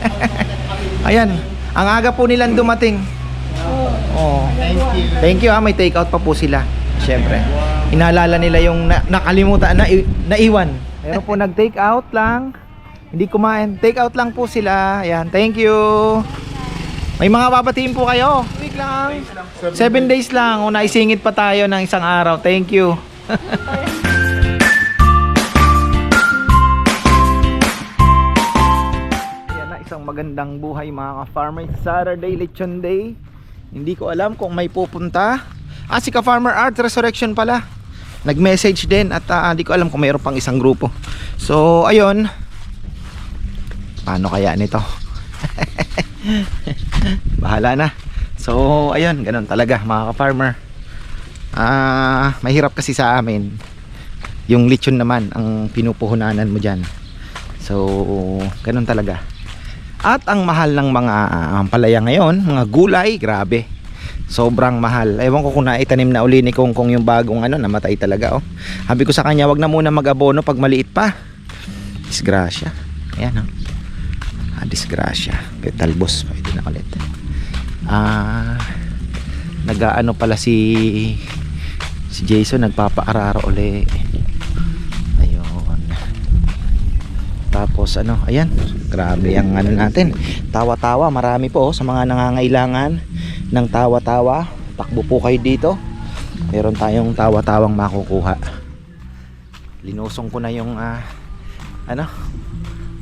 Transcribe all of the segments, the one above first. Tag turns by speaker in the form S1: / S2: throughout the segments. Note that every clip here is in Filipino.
S1: Ayan, ang aga po nilang dumating. Oh.
S2: Thank you.
S1: Ha, may take out pa po sila. Siyempre. Inaalala nila yung na- nakalimutan, na naiwan. Meron po nag-take out lang. Hindi kumain. Take out lang po sila. Ayan, thank you. May mga babatiin po kayo. Week lang. Seven days lang. O naisingit pa tayo ng isang araw. Thank you. magandang buhay mga ka-farmer. Saturday, Lechon Day. Hindi ko alam kung may pupunta. Ah, si ka-farmer Art Resurrection pala. Nag-message din at ah, hindi ko alam kung mayroon pang isang grupo. So, ayun. Paano kaya nito? Bahala na. So, ayun, ganun talaga mga ka-farmer. Ah, mahirap kasi sa amin. Yung lechon naman ang pinupuhunanan mo diyan. So, ganun talaga. At ang mahal ng mga ah, palaya ngayon, mga gulay, grabe. Sobrang mahal. Ewan ko kung naitanim na uli ni Kong Kong yung bagong ano, namatay talaga oh. Sabi ko sa kanya, wag na muna mag-abono pag maliit pa. Disgrasya. Ayan oh. Ah, disgrasya. Talbos, pwede na ulit. Ah, nag-ano pala si si Jason nagpapaararo uli. Tapos ano, ayan, grabe ang ano natin. Tawa-tawa, marami po oh, sa mga nangangailangan ng tawa-tawa. Takbo po kayo dito. Meron tayong tawa-tawang makukuha. Linusong ko na yung ah, ano,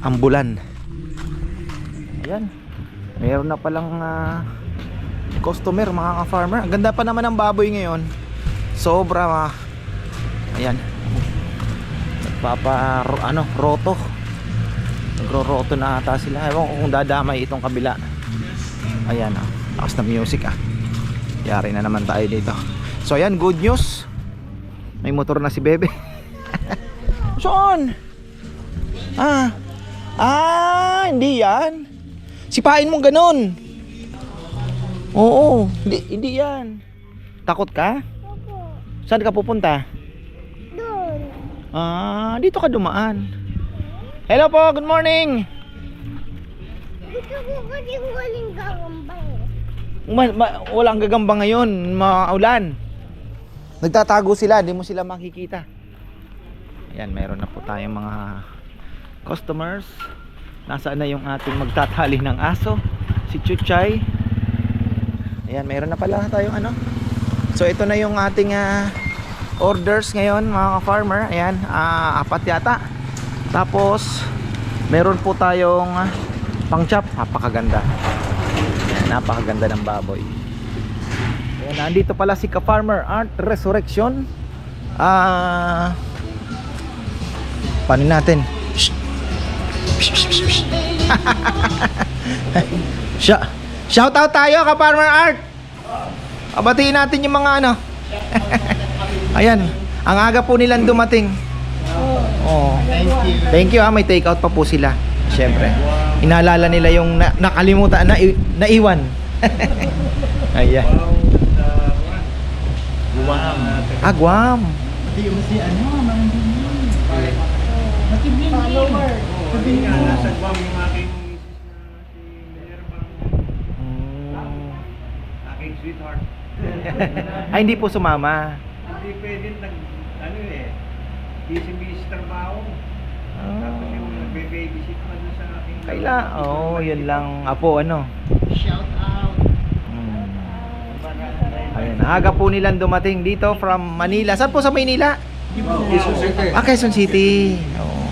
S1: ambulan. Ayan. Meron na palang ah, customer mga ka-farmer. Ang ganda pa naman ng baboy ngayon. Sobra ah. Ayan. Ro- ano, roto. Nagro-roto na ata sila. Ewan ko kung dadamay itong kabila. Ayan ah. Lakas na music ah. Yari na naman tayo dito. So ayan, good news. May motor na si Bebe. Saan? Ah. Ah, hindi yan. Sipain mo ganun. Oo, hindi, hindi yan. Takot ka? Saan ka pupunta?
S3: Doon.
S1: Ah, dito ka dumaan. Hello po, good morning.
S3: Gusto ko kasi.
S1: Ma- ma- walang gagamba ngayon, maulan. Nagtatago sila, hindi mo sila makikita. Ayan, meron na po tayong mga customers. Nasaan na yung ating magtatali ng aso? Si Chuchay. Ayan, meron na pala tayong ano. So ito na yung ating ah, orders ngayon mga farmer. Ayan, ah, apat yata. Tapos meron po tayong ah, pang chop, napakaganda. Napakaganda ng baboy. Ayan, nandito pala si ka-farmer Art Resurrection. Ah Paano natin? Shout out tayo ka-farmer Art. Abatiin natin yung mga ano. Ayan, ang aga po nilang dumating. Oh.
S2: Thank you.
S1: Thank you ha, may take out pa po sila. Siyempre. Inaalala nila yung na- nakalimutan, na naiwan. Ayan.
S2: Guwam.
S1: Ah, Guam.
S2: Yung si ano, mandinig.
S3: Follower.
S2: Sabi nga, nasa Guam yung aking aking sweetheart.
S1: Ay, hindi po sumama.
S2: Hindi pwede nag, ano eh, busy-busy trabaho. Tapos yung
S1: Ah.
S2: nagbe-babysit pa doon sa aking...
S1: Kaila, oh, yun lang. Apo, ano.
S2: Shout out.
S1: Mm. Ayun, aga po nilang dumating dito from Manila. Saan po sa Manila?
S2: Quezon City.
S1: Ah, Quezon City. Oo.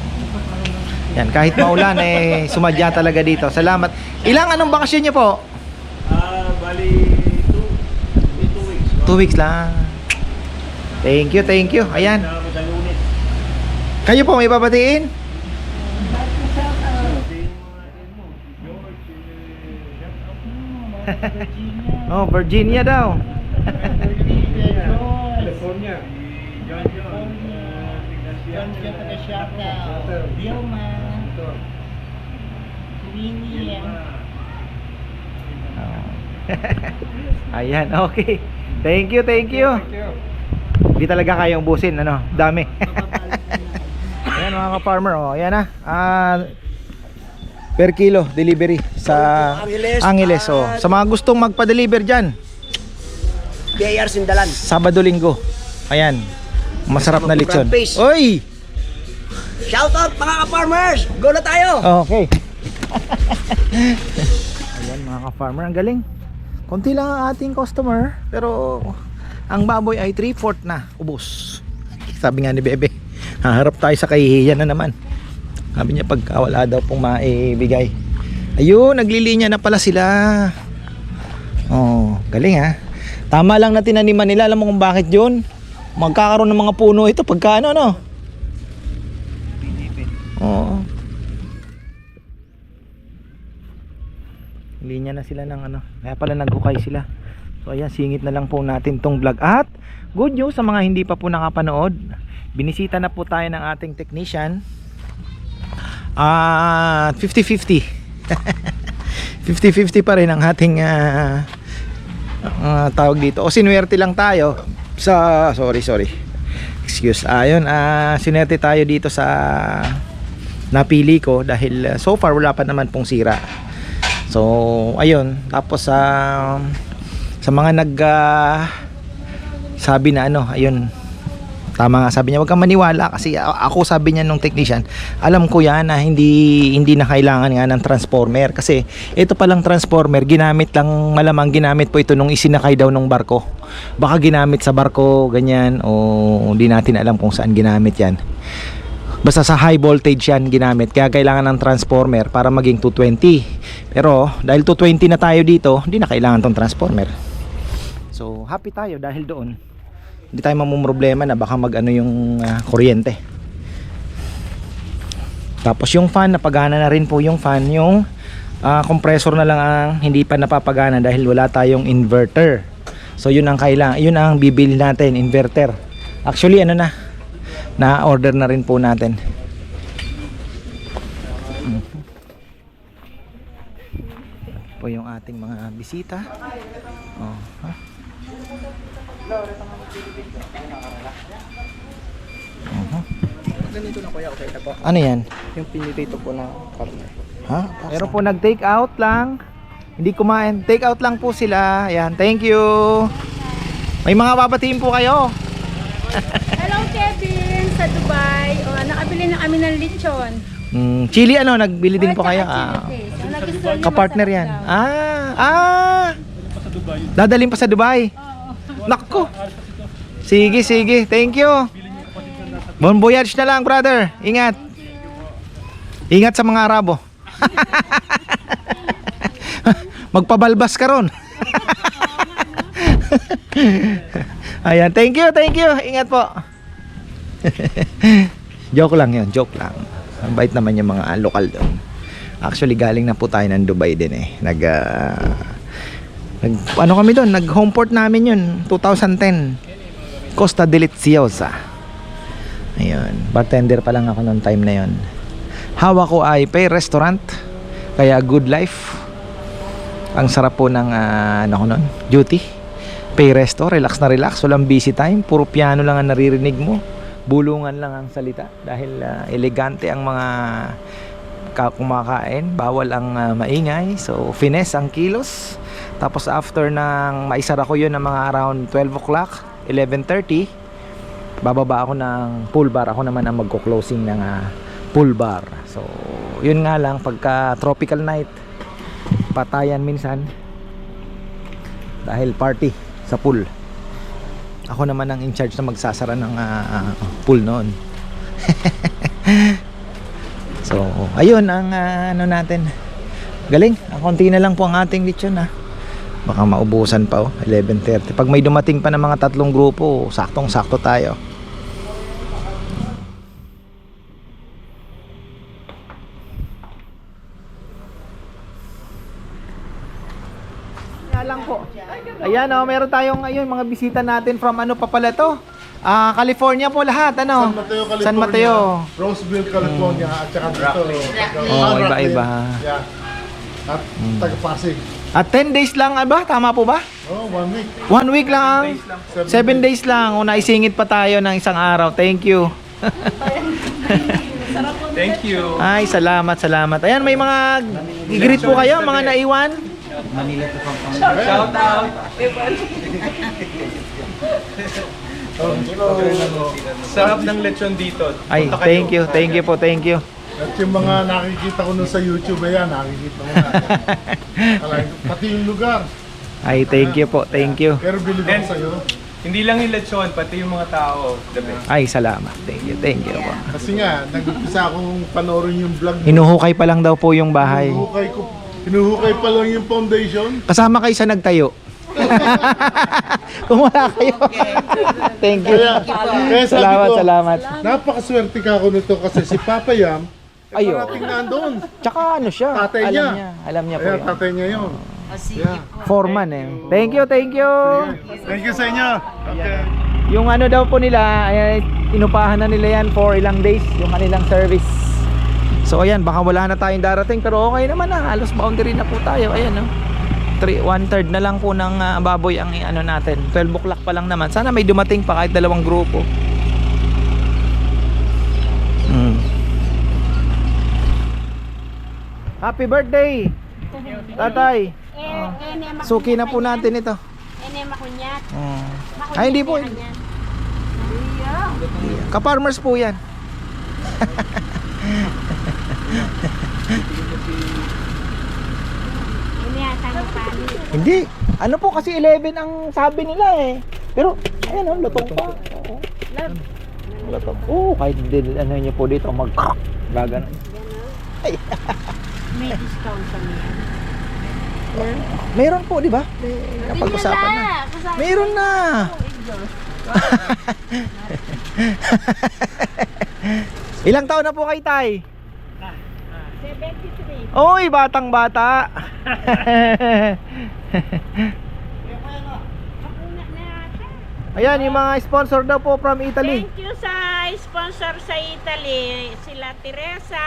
S1: Yan, kahit maulan eh, sumadya talaga dito. Salamat. Ilang anong bakasyon niyo po?
S2: Ah, bali, two, two weeks.
S1: Two weeks lang. Thank you, thank you. Ayan.
S2: Punta ako sa lunes.
S1: Kayo po, may babatiin? Oh, Virginia daw.
S2: California. Si John John. uh,
S3: John John taga shoutout. Vilma. Winnie.
S1: Ayan, okay. Thank you, thank you. Hindi talaga kayang busin, ano, dami. Mga ka-farmer, oh, ayan na. Ah, per kilo delivery sa
S4: Angeles,
S1: Angeles. Oh. Sa mga gustong magpa-deliver dyan,
S4: BIR Sindalan.
S1: Sabado Linggo. Ayan. Masarap na lechon. Oy!
S4: Shout out mga ka-farmers! Go na tayo!
S1: Okay. Ayan mga ka-farmer, ang galing. Konti lang ang ating customer, pero ang baboy ay 3-4 na, ubos. Sabi nga ni Bebe, haharap tayo sa kahihiyan na naman. Sabi niya pagka wala daw pong maibigay. Ayun, naglilinya na pala sila. Oh, galing ha. Tama lang na tinaniman nila, alam mo kung bakit yun? Magkakaroon ng mga puno ito pagka ano, no? Oo. Linya na sila ng ano. Kaya pala naghukay sila. So ayan, singit na lang po natin tong vlog. At good news sa mga hindi pa po nakapanood. Binisita na po tayo ng ating technician. Ah, 50-50. 50-50 pa rin ang ating ah, ah, tawag dito. O sinuwerte lang tayo sa sorry, sorry. Excuse. Ayun, ah sinerte tayo dito sa napili ko dahil uh, so far wala pa naman pong sira. So, ayun. Tapos sa sa mga nag ah, sabi na ano, ayun. Tama nga sabi niya, wag kang maniwala kasi ako sabi niya nung technician, alam ko yan na hindi hindi na kailangan nga ng transformer kasi ito palang transformer ginamit lang malamang ginamit po ito nung isinakay daw ng barko. Baka ginamit sa barko ganyan o hindi natin alam kung saan ginamit yan. Basta sa high voltage yan ginamit Kaya kailangan ng transformer para maging 220 Pero dahil 220 na tayo dito Hindi na kailangan tong transformer So happy tayo dahil doon Hindi tayo mamumroblema na baka mag ano yung ah, kuryente. Tapos yung fan napagana na rin po yung fan. Yung ah, compressor na lang ang hindi pa napapagana Dahil wala tayong inverter. So yun ang kailangan Yun ang bibili natin inverter. Actually ano na na order na rin po natin. Po yung ating mga bisita. Oh, ha?
S4: Ganito na kuya, okay na po.
S1: ano yan?
S4: Yung pinirito po ng partner.
S1: Ha? Meron po nag take out lang hindi kumain take out lang po sila ayan thank you may mga babatiin po kayo
S5: Hello Kevin sa Dubai. O, nakabili na kami ng lechon.
S1: mm, chili ano nagbili din po kayo ah. Kapartner yan. Ah, ah. Dadalhin pa sa Dubai. Nako. Sige, sige. Thank you. Bon voyage na lang, brother. Ingat. Ingat sa mga Arabo. Magpabalbas ka ron. Ayan, thank you, thank you. Ingat po. joke lang yun, joke lang. Ang bait naman yung mga lokal doon. Actually, galing na po tayo ng Dubai din eh. Nag, ah, nag ano kami doon? Nag homeport namin yun, 2010. Costa Deliciosa. Ayun, bartender pa lang ako noong time na yun. Hawak ko ay pay restaurant, kaya good life. Ang sarap po ng ah, ano ko nun, duty. Pay resto, relax na relax, walang busy time, puro piano lang ang naririnig mo. Bulungan lang ang salita dahil ah, elegante ang mga ka- kumakain, bawal ang ah, maingay. So, finesse ang kilos. Tapos after ng maisara ko yun ng mga around 12 o'clock, 11.30, bababa ako ng pool bar. Ako naman ang magko-closing ng ah, pool bar. So, yun nga lang, pagka tropical night, patayan minsan dahil party sa pool. Ako naman ang in charge na magsasara ng ah, pool noon. so, ayun ang ah, ano natin. Galing, ang konti na lang po ang ating lechon ah. Baka maubusan pa oh, 11.30. Pag may dumating pa ng mga tatlong grupo, saktong-sakto tayo. Kaya lang po. Ayan oh, meron tayong ayun mga bisita natin from ano pa pala to? Ah, California po lahat, ano?
S6: San Mateo, California.
S1: San Mateo.
S6: Roseville, California, at saka dito.
S1: Oh, iba-iba.
S6: Yeah. At taga Pasig.
S1: At 10 days lang ah, ba? Tama po ba?
S6: Oh, one week.
S1: One week lang. 7 days lang. O naisingit pa tayo ng isang araw. Thank you.
S7: Thank you.
S1: Ay, salamat, salamat. Ayan, may mga i-greet po kayo, mga naiwan.
S7: Shout out. Sarap ng lechon dito.
S1: Ay, thank you, thank you po, thank you.
S6: At yung mga nakikita ko nun sa YouTube, ayan, nakikita mo na. Alay, Pati yung lugar.
S1: Ay, thank you po, thank you.
S6: Pero bilib ako sa'yo.
S7: Hindi lang yung lechon, pati yung mga tao. The best.
S1: Ay, salamat. Thank you, thank you po.
S6: Kasi nga, nag-umpisa akong panoorin yung vlog mo.
S1: Hinuhukay pa lang daw po yung bahay.
S6: Hinuhukay ko. Hinuhukay pa lang yung foundation.
S1: Kasama kayo sa nagtayo. Kung wala kayo. thank you.
S6: Kaya, kaya sabi
S1: Salamat,
S6: ko,
S1: salamat.
S6: napakaswerte ka ako nito kasi si Papa Yam,
S1: Ayo.
S6: parating nandun.
S1: Tsaka ano siya?
S6: Tatay
S1: alam
S6: niya.
S1: niya. Alam niya po
S6: Kaya
S1: yan.
S6: tatay niya yun. Yeah.
S1: Foreman eh. Thank you, thank you.
S6: Thank you sa inyo. Okay.
S1: Yung ano daw po nila, ay, inupahan na nila yan for ilang days, yung kanilang service. So ayan, baka wala na tayong darating pero okay naman na, halos boundary na po tayo. Ayan no. 3 one third na lang po ng ah, baboy ang ano natin. 12 o'clock pa lang naman. Sana may dumating pa kahit dalawang grupo. Happy birthday! Tatay! Suki na po natin ito.
S5: Ene makunyat.
S1: Mm. Ay, hindi po. Ka-farmers po yan. Hindi. Ano po kasi 11 ang sabi nila eh. Pero, ayan oh, lutong pa. Oo. Lutong. Oo, kahit din, ano niyo po dito, mag gagano.
S5: May discount kami.
S1: Meron po, di ba? Napag-usapan na. Meron na. Ilang taon na po kay Tay?
S5: 73.
S1: Oy, batang bata. Ayan, yung mga sponsor daw po from Italy.
S5: Thank you sa sponsor sa Italy. Sila Teresa,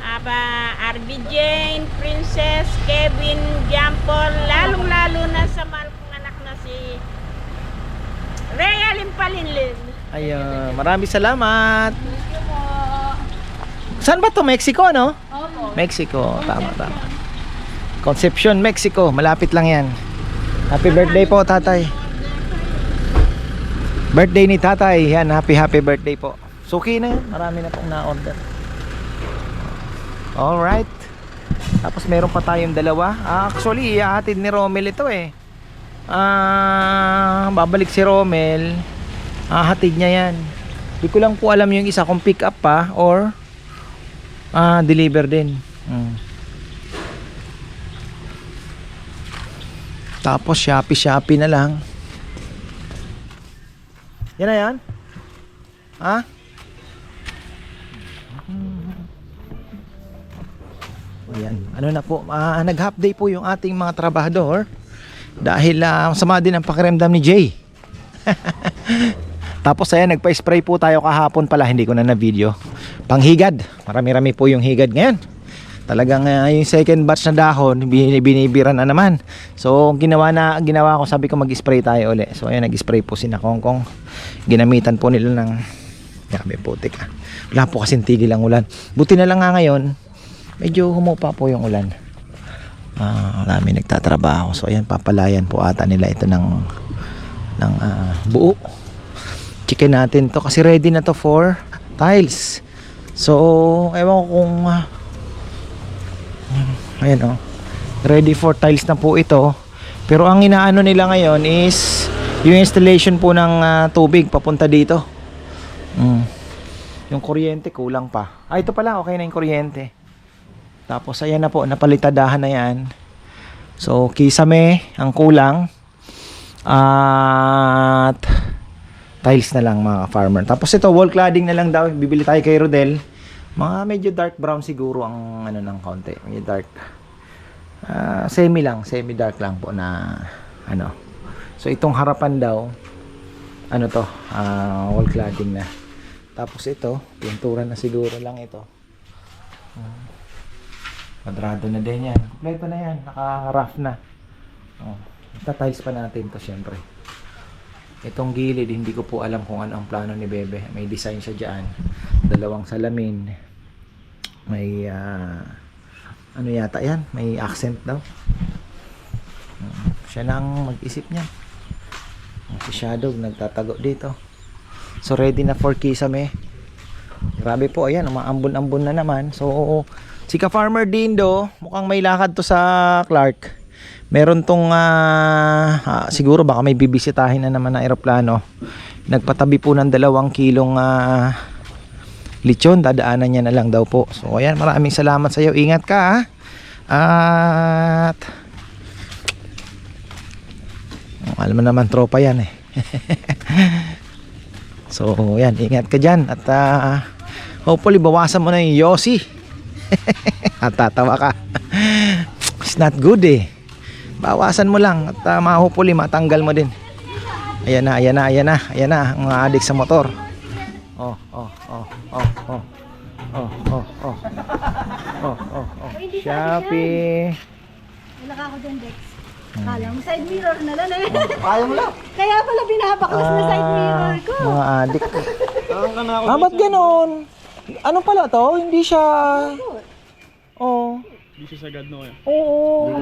S5: Aba, RB Jane, Princess, Kevin, Jampol, lalong-lalo na sa mahal kong anak na si Rhea Limpalinlin.
S1: Ayun, maraming salamat.
S5: Thank you po.
S1: Saan ba to? Mexico, no?
S5: Opo.
S1: Mexico, tama, tama. Concepcion, Mexico. Malapit lang yan. Happy birthday po, tatay. Birthday ni tatay. Yan, happy happy birthday po. Suki na yun. Marami na pong na-order. Alright. Tapos meron pa tayong dalawa. Ah, actually, ihahatid ni Romel ito eh. Ah, babalik si Romel. Ah, hatid niya yan. Di ko lang po alam yung isa kung pick up pa or Ah, deliver din. Mm. Tapos Shopee Shopee na lang. Yan na yan? Ha? Ayan. Ano na po, ah, nag-half day po yung ating mga trabahador dahil ah, sama din ang pakiramdam ni Jay. Tapos ayan, nagpa-spray po tayo kahapon pala, hindi ko na na-video. Panghigad. Marami-rami po yung higad ngayon. Talagang ah, yung second batch na dahon, bin- binibira na naman. So, ginawa na ginawa ko, sabi ko mag-spray tayo uli. So, ayan, nag-spray po si Nakongkong. Ginamitan po nila ng Grabe putik ah. Wala po kasing tigil ang ulan. Buti na lang nga ngayon, medyo humupa po yung ulan. Ah, marami nagtatrabaho. So ayan, papalayan po ata nila ito ng ng ah, buo. Chicken natin to kasi ready na to for tiles. So, ewan ko kung ah, ayan oh. Ready for tiles na po ito. Pero ang inaano nila ngayon is yung installation po ng ah, tubig papunta dito. Mm. Yung kuryente kulang pa. Ah, ito pala okay na yung kuryente. Tapos ayan na po, napalitadahan na yan. So, kisame ang kulang. At tiles na lang mga farmer. Tapos ito, wall cladding na lang daw. Bibili tayo kay Rodel. Mga medyo dark brown siguro ang ano ng konti. Medyo dark. Ah, semi lang, semi dark lang po na ano. So itong harapan daw ano to, ah, wall cladding na. Tapos ito, pintura na siguro lang ito. Ah, Kwadrado na din yan. Kompleto na yan. Naka-rough na. Oh. Ita-tiles pa natin to syempre. Itong gilid, hindi ko po alam kung ano ang plano ni Bebe. May design siya dyan. Dalawang salamin. May ah, ano yata yan? May accent daw. Siya na ang mag-isip niya. Si Shadow nagtatago dito. So ready na for kisame. Grabe po, ayan, umaambon-ambon na naman. So, si ka-farmer Dindo, mukhang may lakad to sa Clark. Meron tong, ah, ah, siguro baka may bibisitahin na naman na aeroplano. Nagpatabi po ng dalawang kilong ah, lechon, dadaanan niya na lang daw po. So, ayan, maraming salamat sa iyo. Ingat ka, ha? At, Oh, alam mo naman, tropa yan eh. So, yan, ingat ka dyan. At ah, hopefully, bawasan mo na yung Yossi. At tatawa ka. It's not good eh. Bawasan mo lang. At uh, hopefully, matanggal mo din. Ayan na, ayan na, ayan na. Ayan na, ang mga adik sa motor. Oh, oh, oh, oh, oh. Oh, oh, oh. Oh, oh, oh. Shopee.
S8: Wala ka ako dyan, Dex. Kala mo, side mirror na lang eh.
S1: Kaya mo lang.
S8: Kaya pala binabaklas na side mirror ko.
S1: Ah, Mga adik. Ah, ba't ganon? Ano pala to? Hindi siya... Oo.
S7: Hindi siya sagad no eh.
S1: Oo.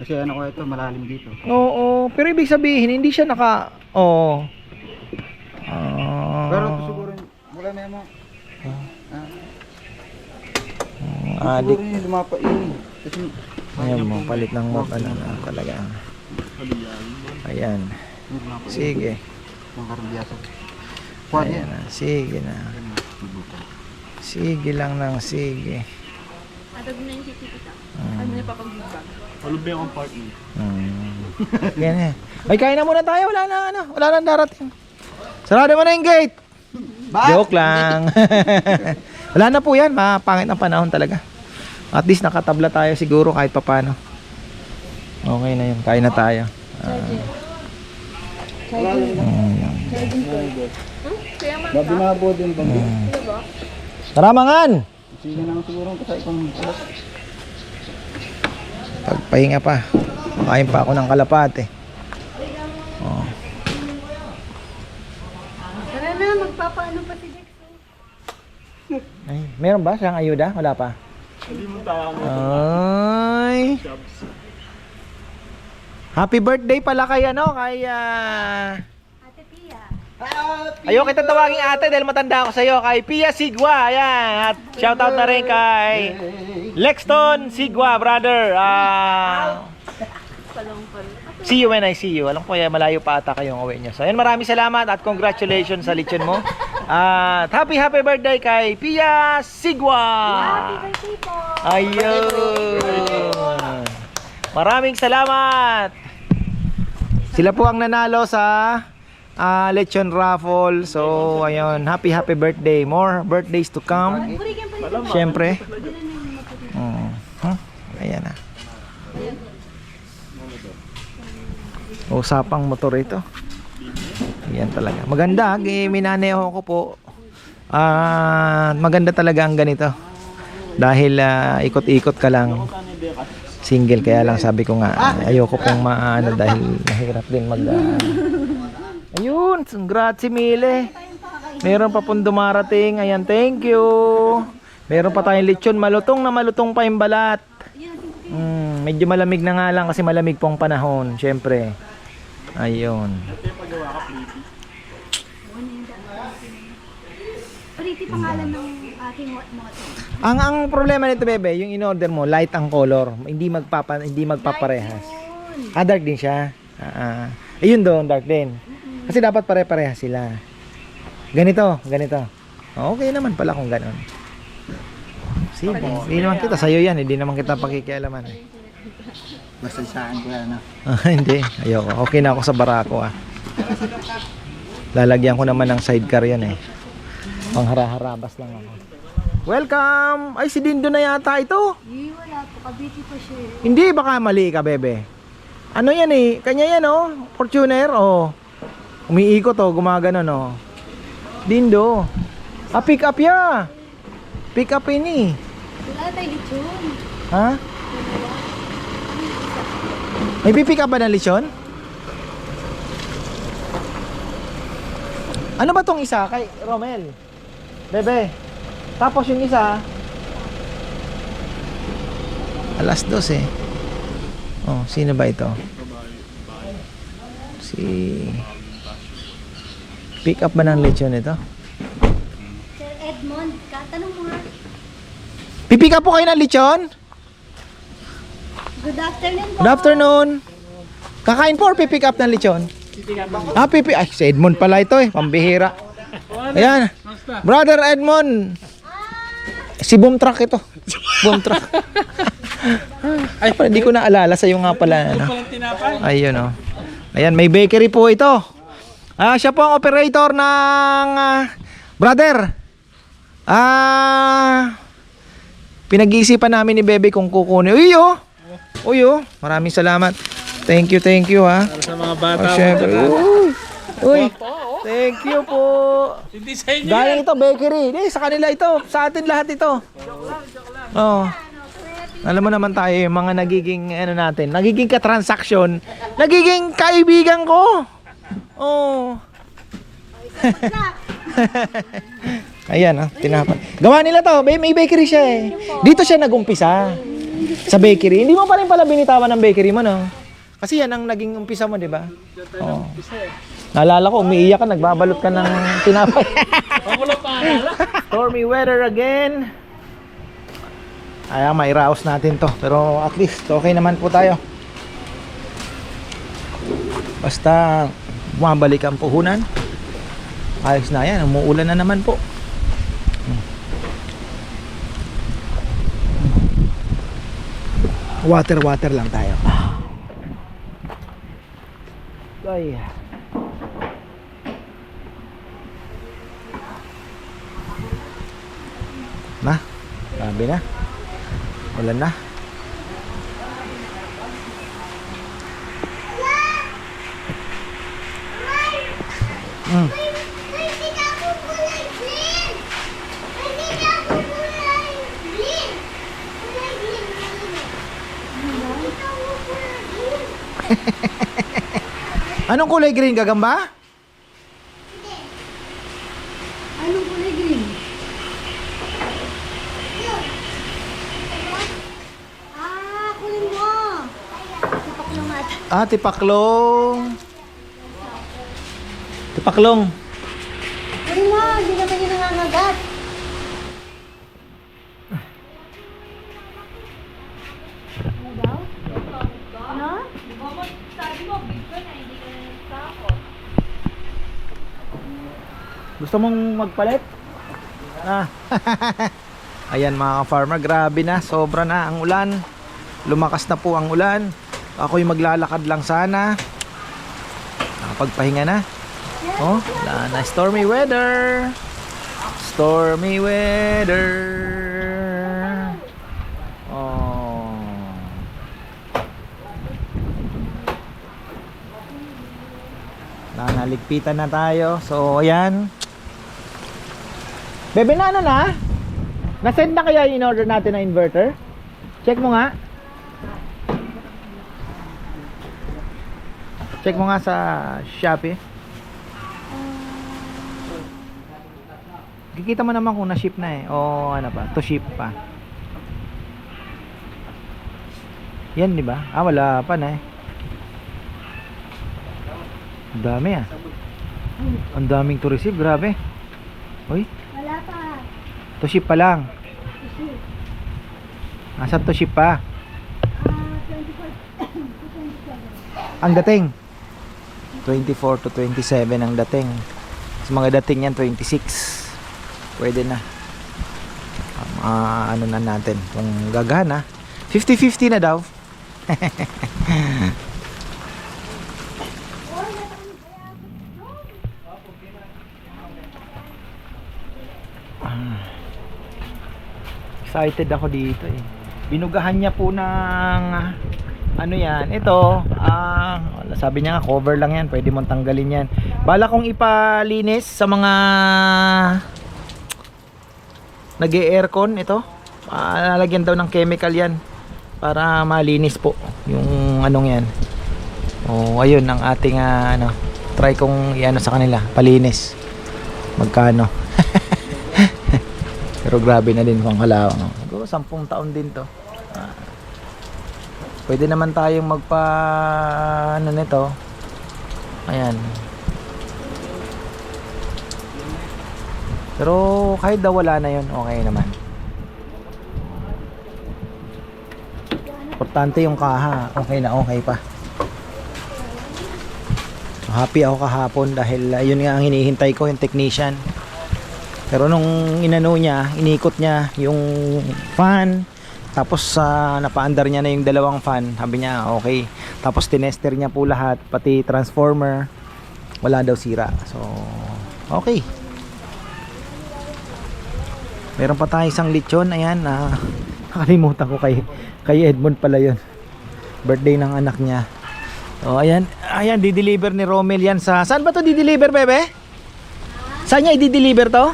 S2: Kasi ano ko ito, malalim dito.
S1: Oo. Pero ibig sabihin, hindi siya naka... Oo. Ah.
S2: Pero siguro, wala na mo.
S1: Ah, adik.
S2: yung lumapain. Kasi,
S1: Ayan mo, palit ng mot. Ano na talaga. Ayan. Sige.
S2: yung karabiyasa.
S1: Ayan na. Sige na. Sige lang ng sige.
S8: Atag na yung titipita.
S1: Mm.
S8: Ano na papag-bag?
S7: Malubing ang partner.
S1: Mm. Yan eh. Ay, kain na muna tayo. Wala na, ano. Wala na darating. Sarado mo na yung gate. Joke lang. Wala na po yan. Mapangit ang panahon talaga. At least nakatabla tayo siguro kahit papano. Okay na yun. Kain na tayo. Ah. Mm, yan.
S2: Babi na po din bang
S1: Mm. Tara mangan!
S2: Sige na siguro kasi kung
S1: Pagpahinga pa. Makain pa ako ng kalapate. Oh.
S8: Tara na, magpapaano pa si Dex.
S1: Ay, meron ba siyang ayuda? Wala pa? Ay. Happy birthday pala kay ano, kay
S8: Pia.
S1: Ayaw kita tawagin ate dahil matanda ako sa iyo kay Pia Sigwa. Ayan. At shoutout na rin kay Lexton Sigwa, brother. Ah. See you when I see you. Alam ko kaya malayo pa ata kayong uwi niyo. So, ayan, maraming salamat at congratulations sa lechon mo. At happy happy birthday kay Pia Sigwa.
S8: Birthday po.
S1: Ayun. Maraming salamat. Sila po ang nanalo sa ah, lechon raffle. So, ayun, happy happy birthday. More birthdays to come. Siyempre. Mm. Huh? Ayan na. Usapang motor ito. Yan talaga. Maganda, gi- minaneho ko po. Ah, maganda talaga ang ganito. Dahil ah, ikot-ikot ka lang. Single kaya lang sabi ko nga ayoko pong maano dahil mahirap din mag ah, Ayun, grazie mille. Meron pa pong dumarating. Ayan, thank you. Meron pa tayong lechon malutong na malutong pa yung balat. Mm, medyo malamig na nga lang kasi malamig pong panahon, syempre. Ayun.
S8: Pretty pangalan ng aking motor.
S1: Ang ang problema nito, bebe, yung in-order mo, light ang color, hindi magpapa hindi magpaparehas. Ah, dark din siya. Ah, ah. Ayun doon, dark din. Kasi dapat pare-parehas sila. Ganito, ganito. Okay naman pala kung ganon. Sige, hindi naman kita sa'yo yan, hindi naman kita pakikialaman. Eh.
S2: basta saan ko yan. ah.
S1: Ah, hindi, ayoko. Okay na ako sa barako ah. Lalagyan ko naman ng sidecar yan eh. Panghara-harabas lang ako. Welcome! Ay, si Dindo na yata ito.
S8: Eh, wala po. Kabiti pa siya eh.
S1: Hindi, baka mali ka, bebe. Ano yan eh? Kanya yan oh. Fortuner, oh. Umiikot oh, gumagano no. Dindo. Ah, pick up ya. Pick up ini.
S8: Wala tayo lechon.
S1: Ha? May pipick up ba ng lechon? Ano ba tong isa kay Romel? Bebe. Tapos yung isa, Alas 12. Oh, sino ba ito? Si... Pick up ba ng lechon ito?
S8: Sir Edmond, katanong mo nga.
S1: Pipick up po kayo ng lechon?
S8: Good afternoon po.
S1: Good afternoon. Kakain po or pipick up ng lechon? Ah, pipi. Ay, si Edmond pala ito eh. Pambihira. Ayan. Brother Edmond. Si Boom Truck ito. Boom Truck. Ay, hindi ko naalala sa'yo nga pala. Ano? Ayun oh. Ayan, may bakery po ito. Ah, siya po ang operator ng ah, brother. Ah, pinag-iisipan namin ni Bebe kung kukunin. Uy, oh. Uy, oh. Maraming salamat. Thank you, thank you, ha.
S7: Para sa mga bata.
S1: Oh, syempre. Uy. Uy. Thank you po.
S7: Hindi sa inyo.
S1: Galing ito, bakery. Hindi, sa kanila ito. Sa atin lahat ito. Oo. Alam mo naman tayo, yung mga nagiging, ano natin, nagiging ka-transaction, nagiging kaibigan ko. Oo. Ayan, ah, tinapay. Gawa nila to, may, may bakery siya eh. Dito siya nagumpisa. Sa bakery. Hindi mo pa rin pala binitawan ng bakery mo, no? Kasi yan ang naging umpisa mo, di ba? Oo. Naalala ko, umiiyak ka, nagbabalot ka ng tinapay. Stormy weather again. Ayan, mairaos natin to. Pero at least, okay naman po tayo. Basta, bumabalik ang puhunan. Ayos na yan, umuulan na naman po. Water, water lang tayo. Ay. Na, grabe na. Wala na. Mm.
S3: Hindi na ako kulay green! Hindi na ako kulay green! Kulay green, green. Hindi na ako kulay green.
S1: Anong kulay green gagamba?
S8: Anong kulay green? Ah, kunin mo. Sipak lang ata.
S1: Ah, tipaklong. Tipaklong.
S8: Kunin mo, hindi naman yun nangangagat. Ano daw? Ano?
S1: Gusto mong magpalit? Ah. Ayan mga farmer, grabe na, sobra na ang ulan. Lumakas na po ang ulan. Ako'y maglalakad lang sana. Nakapagpahinga na. Oh, wala na stormy weather. Stormy weather. Oh. Nanaligpitan na tayo. So, ayan. Bebe na ano na? Na-send na kaya in order natin na inverter? Check mo nga. Check mo nga sa Shopee. Kikita mo naman kung na-ship na eh. O ano pa, to ship pa. Yan, di ba? Ah, wala pa na eh. Ang dami ah. Ang daming to receive, grabe. Uy,
S8: Wala pa.
S1: to ship pa lang. Asan to ship pa?
S8: Ah, 24.
S1: Ang dating 24 to 27 ang dating. Sa mga dating yan 26. Pwede na. Ah, ano na natin kung gagana. 50-50 na daw. Ah. Excited ako dito eh. Binugahan niya po ng ano yan, ito, ah, sabi niya nga cover lang yan, pwede mong tanggalin yan. Bala kong ipalinis sa mga nag-aircon ito. Ah, lalagyan daw ng chemical yan para malinis po yung anong yan. Oh, ayun ang ating ah, ano, try kong iano sa kanila, palinis. Magkano? Pero grabe na din kung kalawang. Siguro 10 taon din to. Ah, pwede naman tayong magpa ano nito ayan pero kahit daw wala na yun okay naman. Importante yung kaha. Okay na okay pa. Happy ako kahapon dahil uh, yun nga ang hinihintay ko yung technician. Pero nung inano niya inikot niya yung fan tapos sa napaandar niya na yung dalawang fan. Sabi niya okay. Tapos tinester niya po lahat pati transformer. Wala daw sira. So okay meron pa tayo isang lechon ayan na nakalimutan ko kay kay Edmond pala yun birthday ng anak niya so ayan ayan di-deliver ni Romel yan sa saan ba to di-deliver bebe? saan niya i-deliver to?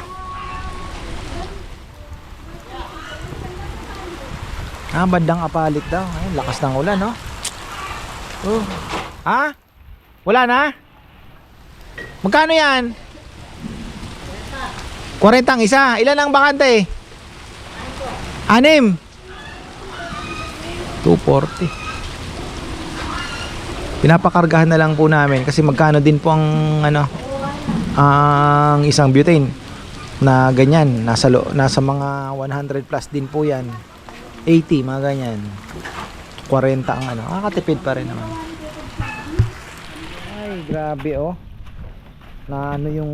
S1: Ah, bandang apalit daw. Ay, lakas ng ulan, no? Oh. Ha? Wala na? Magkano yan? 40 ang isa. Ilan ang bakante? Anim. 240. Pinapakargahan na lang po namin kasi magkano din po ang ano ang isang butane na ganyan nasa nasa mga 100 plus din po yan 80 mga ganyan 40 ang ano nakakatipid pa rin naman ay grabe oh na ano yung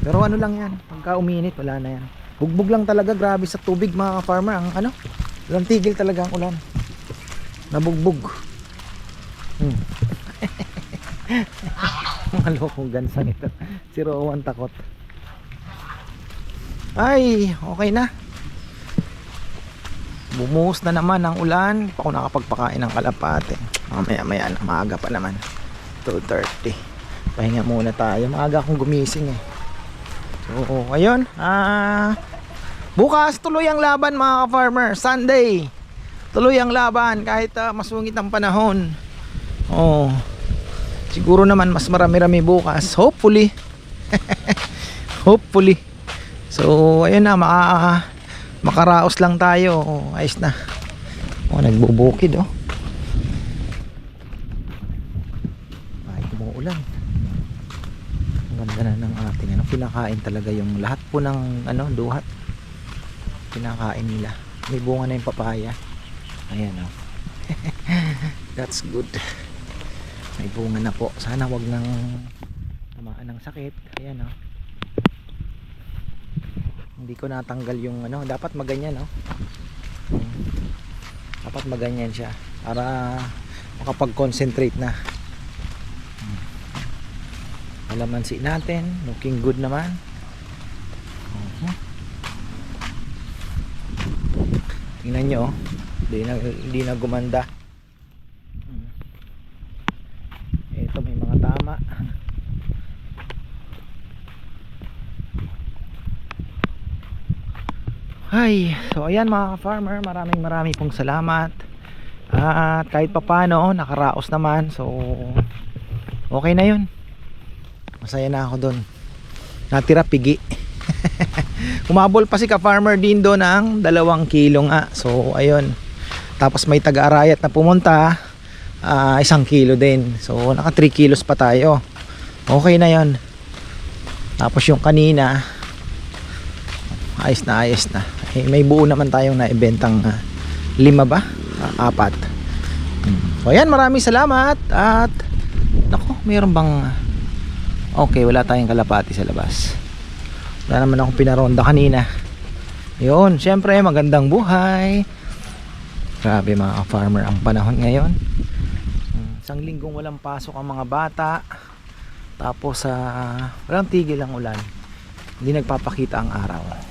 S1: pero ano lang yan pagka uminit wala na yan. Bugbog lang talaga grabe sa tubig mga farmer ang ano walang tigil talaga ang ulan. Nabugbog. Hmm. mga lokong gansang ito si Rowan takot. Ay okay na. Bumuhos na naman ang ulan. Pa ako nakapagpakain ng kalapate. Mamaya maya na maaga pa naman. 2.30 pahinga muna tayo. Maaga akong gumising eh so ayun. Ah bukas tuloy ang laban mga ka-farmer. Sunday tuloy ang laban kahit ah, masungit ang panahon. Oh siguro naman mas marami-rami bukas. Hopefully. Hopefully. So ayun na maka makaraos lang tayo. Oh, ayos na. Oh, nagbubukid oh ay umuulan ang ganda na pinakain talaga yung lahat po ng ano, duhat. Pinakain nila. May bunga na yung papaya. Ayan oh. That's good. May bunga na po. Sana wag nang tamaan ng sakit. Ayan oh. Hindi ko natanggal yung ano dapat maganyan no Hmm. dapat maganyan siya para makapag-concentrate na. Alamansi natin looking good naman Mhm. tingnan nyo oh. hindi na, hindi na gumanda ito may mga tama Ay, so ayan mga farmer maraming maraming pong salamat. At kahit papano, nakaraos naman. So, okay na yun. Masaya na ako doon. Natira pigi. Kumabol pa si ka-farmer din doon ng dalawang kilo nga. So, ayun. Tapos may taga-arayat na pumunta. ah, isang kilo din. So, naka 3 kilos pa tayo. Okay na yon. Tapos yung kanina, ayos na ayos na eh, may buo naman tayong naibentang uh, lima ba? Ah, apat hmm. so ayan maraming salamat at nako mayroon bang okay wala tayong kalapati sa labas. Wala naman akong pinaronda kanina. Yun syempre magandang buhay. Grabe mga farmer ang panahon ngayon. Isang linggong walang pasok ang mga bata. Tapos sa walang tigil ang ulan. Hindi nagpapakita ang araw